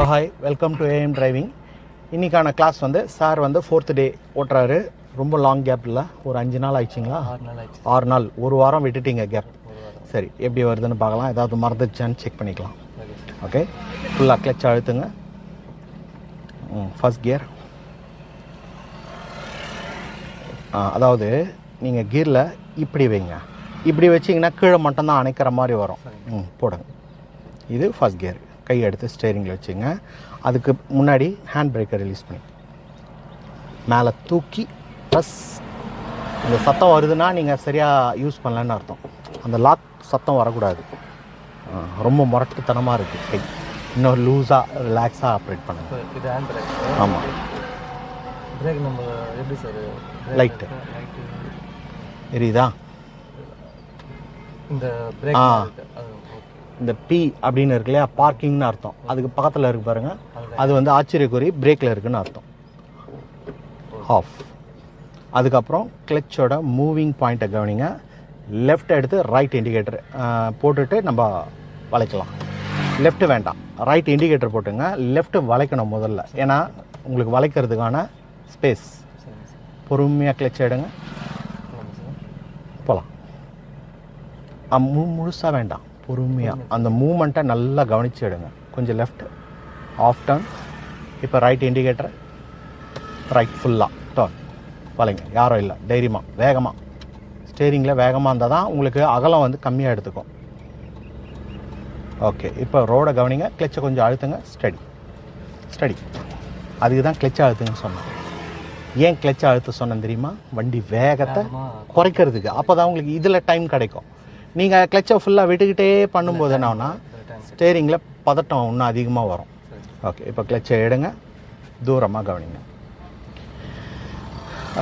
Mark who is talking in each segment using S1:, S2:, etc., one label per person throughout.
S1: Hello hi welcome to AM driving இன்றைக்கான class வந்து sir வந்து ஃபோர்த் டே ஓட்டுறாரு. ரொம்ப லாங் கேப் இல்லை. ஒரு அஞ்சு நாள் ஆயிடுச்சிங்களா?
S2: ஆறு நாள்
S1: ஒரு வாரம் விட்டுட்டீங்க கேப் சரி எப்படி வருதுன்னு பார்க்கலாம். ஏதாவது மறந்துச்சான்னு செக் பண்ணிக்கலாம்.
S2: ஓகே
S1: ஃபுல்லாக கிளச் அழுத்துங்க. ஃபர்ஸ்ட் கியர் அதாவது நீங்கள் கியரில் இப்படி வைங்க. இப்படி வச்சிங்கன்னா கீழே மட்டும்தான் அணைக்கிற மாதிரி வரும். ம் போடுங்க. இது ஃபர்ஸ்ட் கியர் கை எடுத்து ஸ்டேரிங்கில் வச்சுங்க. அதுக்கு முன்னாடி ஹேண்ட் பிரேக்கை ரிலீஸ் பண்ணி. மேலே தூக்கி ப்ளஸ் அந்த சத்தம் வருதுன்னா நீங்கள் சரியாக யூஸ் பண்ணலன்னு அர்த்தம். அந்த லாக் சத்தம் வரக்கூடாது. ரொம்ப முரட்டுத்தனமாக இருக்குது கை இன்னும் லூஸாக ரிலாக்ஸாக ஆப்ரேட் பண்ணுங்க.
S2: இப்போ இது ஹேண்ட் பிரேக்
S1: ஆமாம்
S2: பிரேக் நம்ம எப்படி சார். லைட்டு
S1: தெரியுதா?
S2: இந்த பிரேக்
S1: ஆ. இந்த பி அப்படின்னு இருக்கு இல்லையா? பார்க்கிங்னு அர்த்தம். அதுக்கு பக்கத்தில் இருக்கு பாருங்க. அது வந்து ஆச்சரியக்குறி பிரேக்கில் இருக்குன்னு அர்த்தம். ஆஃப் அதுக்கப்புறம் கிளச்சோட மூவிங் பாயிண்ட்டை கவனிங்க. லெஃப்ட் எடுத்து ரைட் இண்டிகேட்டர் போட்டுட்டு நம்ம வளைக்கலாம். லெஃப்ட் வேண்டாம். ரைட் இண்டிகேட்டர் போட்டுங்க. லெஃப்ட்டு வளைக்கணும் முதல்ல. ஏன்னா உங்களுக்கு வளைக்கிறதுக்கான ஸ்பேஸ் பொறுமையாக கிளச் எடுங்க. போகலாம் முழுசாக வேண்டாம். பொறுமையாக அந்த மூமெண்ட்டை நல்லா கவனிச்சு எடுங்க. கொஞ்சம் லெஃப்ட் ஆஃப் டர்ன் இப்போ ரைட் இண்டிகேட்டர் ரைட் ஃபுல்லாக டர்ன் வளைங்க. யாரும் இல்லை. தைரியமாக வேகமாக ஸ்டேரிங்கில் வேகமாக இருந்தால் தான் உங்களுக்கு அகலம் வந்து கம்மியாக எடுத்துக்கும். ஓகே இப்போ ரோடை கவனிங்க. கிளச்சை கொஞ்சம் அழுத்துங்க. ஸ்டடி ஸ்டடி அதுக்கு தான் கிளச்சை அழுத்துங்கன்னு சொன்னேன். ஏன் கிளச்சை அழுத்த சொன்னேன் தெரியுமா? வண்டி வேகத்தை குறைக்கிறதுக்கு. அப்போ தான் உங்களுக்கு இதில் டைம் கிடைக்கும். நீங்கள் கிளச்சை ஃபுல்லாக விட்டுக்கிட்டே பண்ணும்போது என்னன்னா ஸ்டேரிங்கில் பதட்டம் இன்னும் அதிகமாக வரும். ஓகே இப்போ கிளச்சை எடுங்க. தூரமாக கவனிங்க.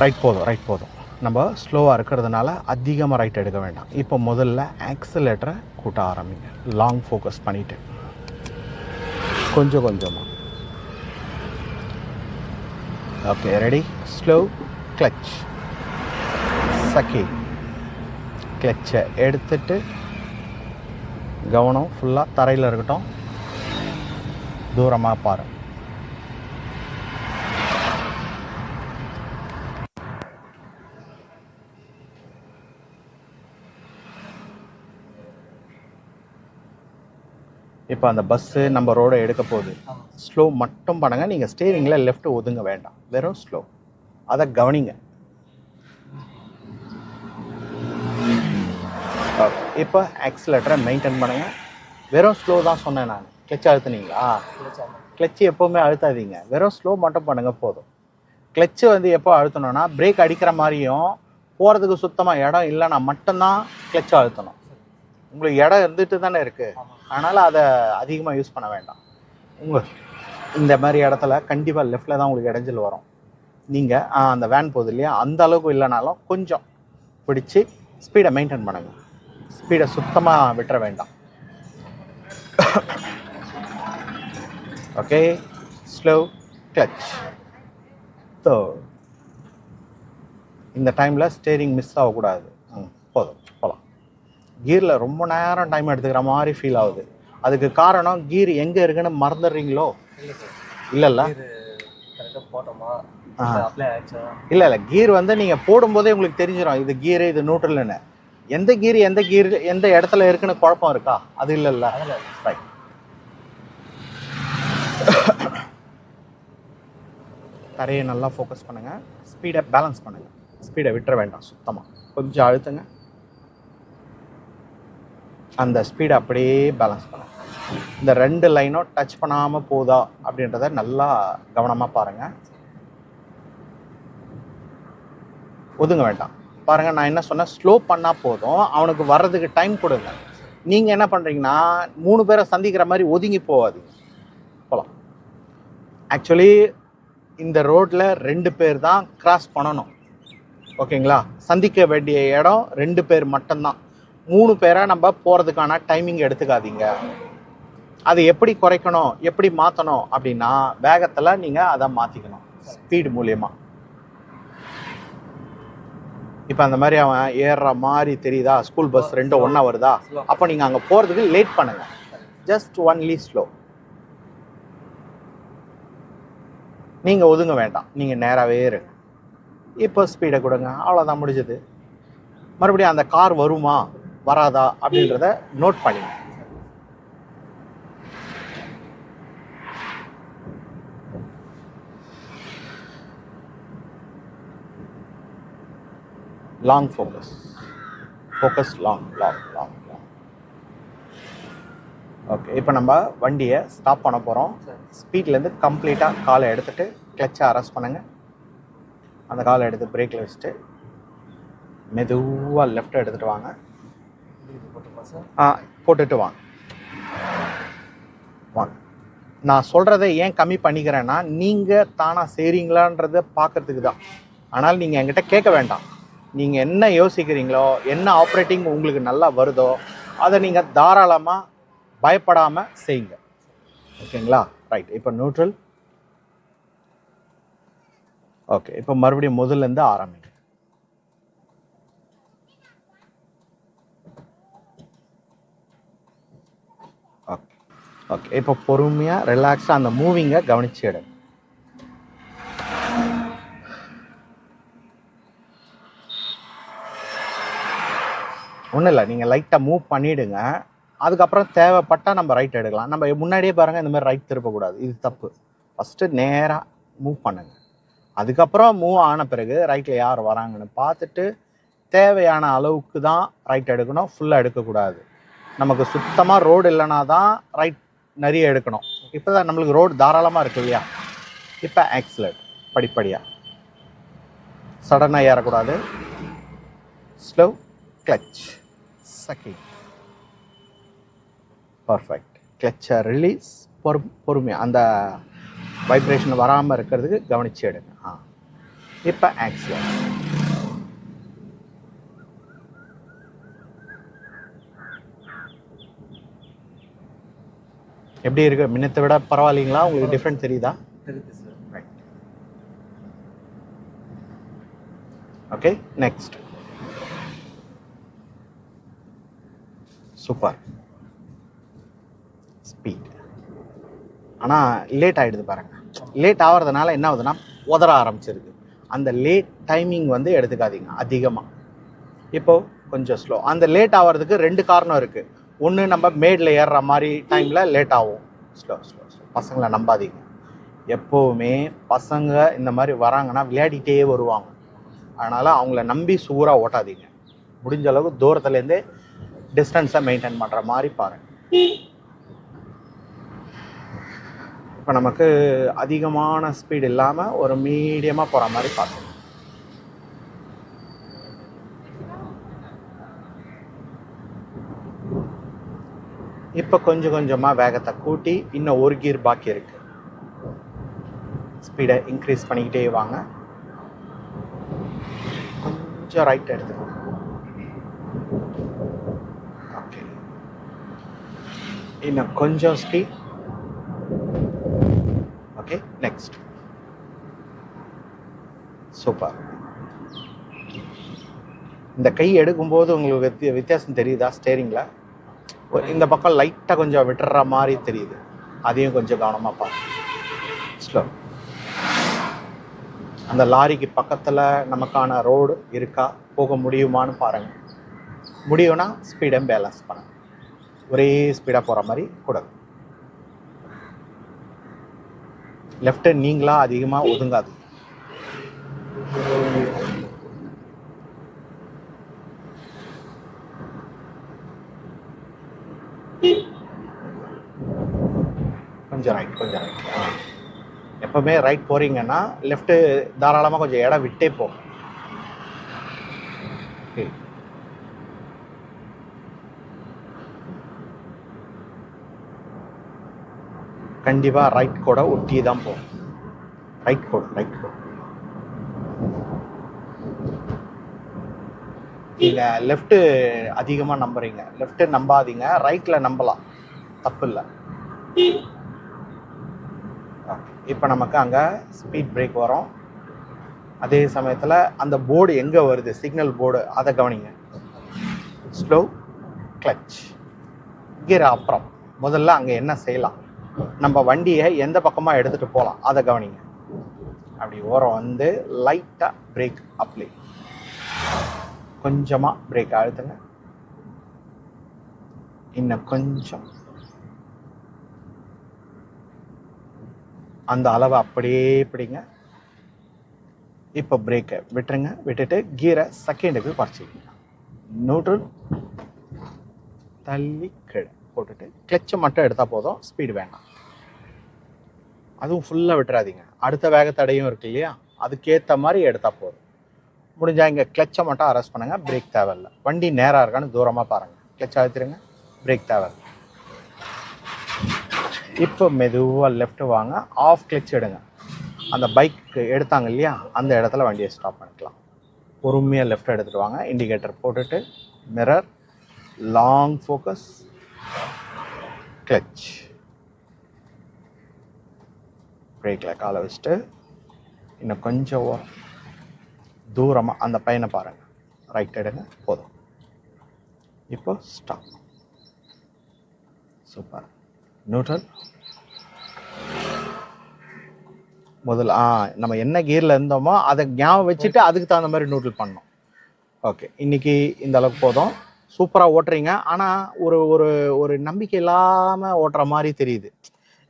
S1: ரைட் போதும் ரைட் போதும். நம்ம ஸ்லோவாக இருக்கிறதுனால அதிகமாக ரைட் எடுக்க வேண்டாம். இப்போ முதல்ல ஆக்சிலேட்டரை கூட்ட ஆரம்பிங்க. லாங் ஃபோக்கஸ் பண்ணிவிட்டு கொஞ்சம் கொஞ்சமாக ஓகே ரெடி ஸ்லோ கிளச் சக்கி கிளச்சை எடுத்துட்டு கவனம் ஃபுல்லாக தரையில் இருக்கட்டும். தூரமாக பாரு. இப்போ அந்த பஸ்ஸு நம்ம ரோடை எடுக்க போகுது. ஸ்லோ மட்டும் பண்ணுங்க. நீங்கள் ஸ்டேரிங்கில் லெஃப்ட் ஒதுங்க வேண்டாம். வெறும் ஸ்லோ அதை கவனிங்க. இப்போ ஆக்சிலேட்டரை மெயின்டைன் பண்ணுங்கள் வெறும் ஸ்லோ தான் சொன்னேன் நான். கிளச் அழுத்துனீங்களா?
S2: கிளச்சாமா
S1: கிளச்சு எப்போவுமே அழுத்தாதீங்க. வெறும் ஸ்லோ மட்டும் பண்ணுங்கள் போதும். கிளச்சு வந்து எப்போ அழுத்தணும்னா பிரேக் அடிக்கிற மாதிரியும் போகிறதுக்கு சுத்தமாக இடம் இல்லைன்னா மட்டும்தான் கிளச்சை அழுத்தணும். உங்களுக்கு இடம் இருந்துட்டு தானே இருக்குது அதனால் அதை அதிகமாக யூஸ் பண்ண வேண்டாம். உங்கள் இந்த மாதிரி இடத்துல கண்டிப்பாக லெஃப்டில் தான் உங்களுக்கு இடைஞ்சல் வரும். நீங்கள் அந்த வேன் போகுது இல்லையா? அந்த அளவுக்கு இல்லைனாலும் கொஞ்சம் பிடிச்சி ஸ்பீடை மெயின்டைன் பண்ணுங்கள் ஸ்பீடை சுத்தமாக விட்டுற வேண்டாம். ஓகே ஸ்லோ கிளச் ஸோ இந்த டைமில் ஸ்டேரிங் மிஸ் ஆகக்கூடாது. போதும் போகலாம் கீரில் ரொம்ப நேரம் டைம் எடுத்துக்கிற மாதிரி ஃபீல் ஆகுது. அதுக்கு காரணம் கீர் எங்கே இருக்குன்னு மறந்துடுறீங்களோ? இல்லைல்ல. இல்லை இல்லை கீர் வந்து நீங்கள் போடும்போதே உங்களுக்கு தெரிஞ்சிடும் இது கீரு இது நியூட்ரல்னு எந்த கீர் எந்த கீர் எந்த இடத்துல இருக்குன்னு குழப்பம் இருக்கா? அது இல்லைல்ல.
S2: அதில்
S1: ரைட் தரையை நல்லா ஃபோக்கஸ் பண்ணுங்கள் ஸ்பீடை பேலன்ஸ் பண்ணுங்கள் ஸ்பீடை விட்டுற வேண்டாம் சுத்தமாக கொஞ்சம் அழுத்துங்க. அந்த ஸ்பீடை அப்படியே பேலன்ஸ் பண்ணுங்க. இந்த ரெண்டு லைனும் டச் பண்ணாமல் போதா அப்படின்றத நல்லா கவனமாக பாருங்கள் ஒதுங்க வேண்டாம். பாருங்கள் நான் என்ன சொன்னேன்? ஸ்லோ பண்ணால் போதும். அவனுக்கு வர்றதுக்கு டைம் கொடுங்க. நீங்கள் என்ன பண்ணுறீங்கன்னா மூணு பேரை சந்திக்கிற மாதிரி ஒதுங்கி போகாது போகலாம் ஆக்சுவலி இந்த ரோட்டில் ரெண்டு பேர் தான் கிராஸ் பண்ணணும். ஓகேங்களா? சந்திக்க வேண்டிய இடம் ரெண்டு பேர் மட்டும்தான். மூணு பேரை நம்ம போகிறதுக்கான டைமிங் எடுத்துக்காதீங்க. அது எப்படி குறைக்கணும்? எப்படி மாற்றணும் அப்படின்னா வேகத்தில் நீங்கள் அதை மாற்றிக்கணும் ஸ்பீடு மூலியமாக இப்போ அந்த மாதிரி அவன் ஏறுற மாதிரி தெரியுதா? ஸ்கூல் பஸ் ரெண்டும் ஒன்றா வருதா? அப்போ நீங்கள் அங்கே போகிறதுக்கு லேட் பண்ணுங்க. ஜஸ்ட் ஒன்லி ஸ்லோ நீங்கள் ஒதுங்க வேண்டாம். நீங்கள் நேராகவே இருங்க. இப்போ ஸ்பீடை கொடுங்க. அவ்வளோதான் முடிஞ்சது. மறுபடியும் அந்த கார் வருமா? வராதா? அப்படின்றத நோட் பண்ணிங்க long focus focus long long long long okay இப்போ நம்ம வண்டியை ஸ்டாப் பண்ண போகிறோம் ஸ்பீட்லேருந்து கம்ப்ளீட்டாக காலை எடுத்துகிட்டு கிளச்சை அரெஸ்ட் பண்ணுங்கள் அந்த காலை எடுத்து பிரேக்கில் வச்சுட்டு மெதுவாக லெஃப்ட் எடுத்துகிட்டு வாங்க. ஆ போட்டுட்டு வாங்க. வாங்க. நான் சொல்கிறத ஏன் கம்மி பண்ணிக்கிறேன்னா நீங்கள் தானாக செய்கிறீங்களான்றதை பார்க்கறதுக்கு தான். ஆனால் நீங்கள் என்கிட்ட கேட்க வேண்டாம். நீங்கள் என்ன யோசிக்கிறீங்களோ என்ன ஆப்ரேட்டிங் உங்களுக்கு நல்லா வருதோ அதை நீங்கள் தாராளமாக பயப்படாமல் செய்யுங்க. ஓகேங்களா? ரைட் இப்போ நியூட்ரல் ஓகே இப்போ மறுபடியும் முதல்லேருந்து ஆரம்பிங்க. ஓகே ஓகே இப்போ பொறுமையாக ரிலாக்ஸாக அந்த மூவிங்கை கவனிச்சு எடுங்க. ஒன்றும் இல்லை. நீங்கள் லைட்டாக மூவ் பண்ணிவிடுங்க அதுக்கப்புறம் தேவைப்பட்டால் நம்ம ரைட் எடுக்கலாம். நம்ம முன்னாடியே பாருங்கள் இந்த மாதிரி ரைட் திருப்பக்கூடாது. இது தப்பு. ஃபஸ்ட்டு நேராக மூவ் பண்ணுங்கள் அதுக்கப்புறம் மூவ் ஆன பிறகு ரைட்டில் யார் வராங்கன்னு பார்த்துட்டு தேவையான அளவுக்கு தான் ரைட் எடுக்கணும். ஃபுல்லாக எடுக்கக்கூடாது. நமக்கு சுத்தமாக ரோடு இல்லைனா தான் ரைட் நிறைய எடுக்கணும். இப்போ தான் நம்மளுக்கு ரோடு தாராளமாக இருக்கு இல்லையா? இப்போ ஆக்சிலேட் படிப்படியாக சடனாக ஏறக்கூடாது. ஸ்லோ கிளச் சக்கிங் பர்ஃபெக்ட் கிளச்சை ரிலீஸ் பொறு பொறுமையாக அந்த வைப்ரேஷன் வராமல் இருக்கிறதுக்கு கவனிச்சு எடுங்க. ஆ. இப்போ ஆக்சிலேட் எப்படி இருக்கு? முன்னத்தை விட பரவாயில்லைங்களா? உங்களுக்கு டிஃப்ரெண்ட் தெரியுதா? ஓகே நெக்ஸ்ட் சூப்பர் ஸ்பீட் ஆனால் லேட் ஆகிடுது பாருங்க. லேட் ஆகிறதுனால என்ன ஆகுதுன்னா உதற ஆரம்பிச்சிருக்கு அந்த லேட் டைமிங் வந்து எடுத்துக்காதீங்க அதிகமாக இப்போது கொஞ்சம் ஸ்லோ அந்த லேட் ஆகிறதுக்கு ரெண்டு காரணம் இருக்குது ஒன்று நம்ம மேடில் ஏறுற மாதிரி டைமில் லேட் ஆகும். ஸ்லோ ஸ்லோ ஸ்லோ பசங்களை நம்பாதீங்க. எப்போவுமே பசங்க இந்த மாதிரி வராங்கன்னா விளையாடிட்டே வருவாங்க. அதனால் அவங்கள நம்பி சூறாக ஓட்டாதீங்க. முடிஞ்ச அளவுக்கு தூரத்துலேருந்தே டிஸ்டன்ஸை மெயின்டைன் பண்ணுற மாதிரி பாருங்க. இப்போ நமக்கு அதிகமான ஸ்பீடு இல்லாமல் ஒரு மீடியமாக போகிற மாதிரி பார்க்கணும் இப்போ கொஞ்சம் கொஞ்சமாக வேகத்தை கூட்டி இன்னும் ஒரு கீர் பாக்கி இருக்கு. ஸ்பீடை இன்க்ரீஸ் பண்ணிக்கிட்டே வாங்க. கொஞ்சம் ரைட் எடுத்துக்கோங்க. இன்னும் கொஞ்சம் ஸ்பீட் ஓகே நெக்ஸ்ட் சூப்பர் இந்த கை எடுக்கும்போது உங்களுக்கு வித்திய- வித்தியாசம் தெரியுதா? ஸ்டேரிங்கில் இந்த பக்கம் லைட்டாக கொஞ்சம் விட்டுற மாதிரி தெரியுது. அதையும் கொஞ்சம் கவனமாக பாருங்க ஸ்லோ அந்த லாரிக்கு பக்கத்தில் நமக்கான ரோடு இருக்கா? போக முடியுமான்னு பாருங்கள் முடியும்னா ஸ்பீடம் பேலன்ஸ் பண்ணுங்கள் ஒரே ஸ்பீடாக போகிற மாதிரி கூடாது. லெஃப்ட்டு நீங்களாக அதிகமாக ஒதுங்காது. கொஞ்சம் ரைட் கொஞ்சம் ரைட் ஆ. எப்பவுமே ரைட் போறீங்கன்னா லெஃப்ட்டு தாராளமாக கொஞ்சம் இடம் விட்டே போகும் கண்டிப்பாக ரைட் கூட ஒட்டி தான் போகும். ரைட் கோட் ரைட் கோட். நீங்கள் லெஃப்ட்டு அதிகமாக நம்புறீங்க. லெஃப்ட்டு நம்பாதீங்க. ரைட்டில் நம்பலாம். தப்பு இல்லை இப்போ நமக்கு அங்கே ஸ்பீட் பிரேக் வரும். அதே சமயத்தில் அந்த போர்டு எங்கே வருது? சிக்னல் போர்டு அதை கவனிங்க. ஸ்லோ கிளச் கியர் அப்புறம். முதல்ல அங்கே என்ன செய்யலாம்? நம்ம வண்டியை எந்த பக்கமாக எடுத்துகிட்டு போகலாம் அதை கவனிங்க. அப்படி ஓரம் வந்து லைட்டாக பிரேக் அப்ளை கொஞ்சமாக பிரேக் அழுத்துங்க இன்னும் கொஞ்சம். அந்த அளவை அப்படியே பிடிங்க. இப்போ பிரேக்கை விட்டுருங்க. விட்டுட்டு கீரை செகண்டுக்கு குறைச்சிக்கிங்க நியூட்ரல் தள்ளி கீழே போட்டுட்டு கிளச்சை மட்டும் எடுத்தால் போதும். ஸ்பீடு வேண்டாம். அதுவும் ஃபுல்லாக விட்டுறாதீங்க. அடுத்த வேகத்தடையும் இருக்கு இல்லையா? அதுக்கேற்ற மாதிரி எடுத்தால் போதும். முடிஞ்சா இங்கே கிளச்சை மட்டும் அரெஸ்ட் பண்ணுங்கள் பிரேக் தேவையில்ல. வண்டி நேராக இருக்கான்னு தூரமாக பாருங்கள் கிளச் அழுத்திடுங்க பிரேக் தேவையில்ல. இப்போ மெதுவாக லெஃப்ட் வாங்க. ஆஃப் கிளச் எடுங்க. அந்த பைக்கு எடுத்தாங்க இல்லையா? அந்த இடத்துல வண்டியை ஸ்டாப் பண்ணிக்கலாம். பொறுமையாக லெஃப்ட் எடுத்துகிட்டு வாங்க. இண்டிகேட்டர் போட்டுட்டு மிரர் லாங் ஃபோக்கஸ் கிளச் பிரேக்கில் காலை வச்சுட்டு இன்னும் கொஞ்சம் ஓரம் தூரமாக அந்த பையனை பாருங்கள் ரைட் எடுங்க போதும். இப்போ ஸ்டாப் சூப்பர் நியூட்ரல் முதல்ல ஆ நம்ம என்ன கியரில் இருந்தோமோ அதை ஞாபகம் வச்சுட்டு அதுக்கு தகுந்த மாதிரி நியூட்ரல் பண்ணோம் ஓகே இன்றைக்கி இந்த அளவுக்கு போதும். சூப்பராக ஓட்டுறீங்க. ஆனால் ஒரு ஒரு ஒரு நம்பிக்கை இல்லாமல் ஓட்டுற மாதிரி தெரியுது.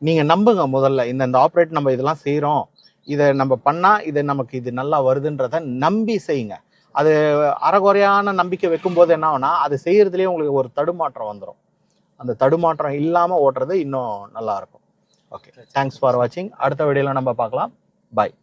S1: நீங்கள் நம்புங்க முதல்ல இந்த இந்த ஆப்ரேட் நம்ம இதெல்லாம் செய்கிறோம் இதை நம்ம பண்ணால் இது நமக்கு இது நல்லா வருதுன்றத நம்பி செய்யுங்க. அது அறகுறையான நம்பிக்கை வைக்கும்போது என்ன ஆகுனா அது செய்கிறதுலேயே உங்களுக்கு ஒரு தடுமாற்றம் வந்துடும் அந்த தடுமாற்றம் இல்லாமல் ஓட்டுறது இன்னும் நல்லா இருக்கும். ஓகே தேங்க்ஸ் ஃபார் வாட்சிங் அடுத்த வீடியோவில் நம்ம பார்க்கலாம். பாய்